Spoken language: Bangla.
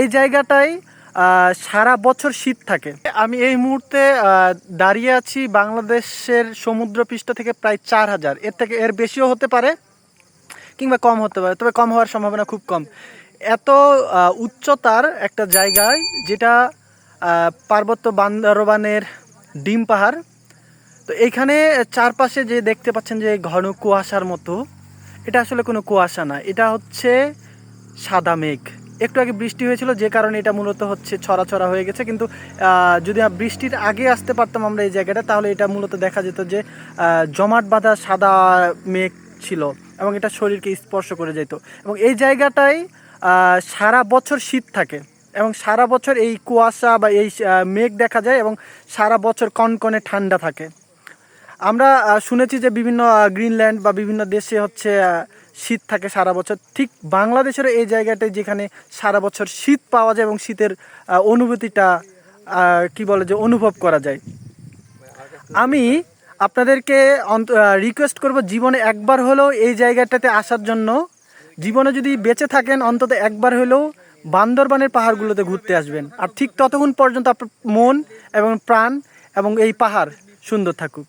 এই জায়গাটায় সারা বছর শীত থাকে। আমি এই মুহূর্তে দাঁড়িয়ে আছি বাংলাদেশের সমুদ্রপৃষ্ঠ থেকে প্রায় চার হাজার। এর থেকে এর বেশিও হতে পারে কিংবা কম হতে পারে, তবে কম হওয়ার সম্ভাবনা খুব কম। এত উচ্চতার একটা জায়গায় যেটা পার্বত্য বান্দরবানের ডিম পাহাড়, তো এইখানে চারপাশে যে দেখতে পাচ্ছেন যে ঘন কুয়াশার মতো, এটা আসলে কোনো কুয়াশা না। এটা হচ্ছে সাদা মেঘ। একটু আগে বৃষ্টি হয়েছিল, যে কারণে এটা মূলত হচ্ছে ছড়া ছড়া হয়ে গেছে। কিন্তু যদি বৃষ্টির আগে আসতে পারতাম আমরা এই জায়গাটা, তাহলে এটা মূলত দেখা যেত যে জমাট বাঁধা সাদা মেঘ ছিল এবং এটা শরীরকে স্পর্শ করে যেত। এবং এই জায়গাটায় সারা বছর শীত থাকে এবং সারা বছর এই কুয়াশা বা এই মেঘ দেখা যায় এবং সারা বছর কনকনে ঠান্ডা থাকে। আমরা শুনেছি যে বিভিন্ন গ্রিনল্যান্ড বা বিভিন্ন দেশে হচ্ছে শীত থাকে সারা বছর। ঠিক বাংলাদেশেরও এই জায়গাটায় যেখানে সারা বছর শীত পাওয়া যায় এবং শীতের অনুভূতিটা কি বলে যে অনুভব করা যায়। আমি আপনাদেরকে রিকোয়েস্ট করব জীবনে একবার হলেও এই জায়গাটাতে আসার জন্য। জীবনে যদি বেঁচে থাকেন, অন্তত একবার হলেও বান্দরবানের পাহাড়গুলোতে ঘুরতে আসবেন। আর ঠিক ততক্ষণ পর্যন্ত আপনার মন এবং প্রাণ এবং এই পাহাড় সুন্দর থাকুক।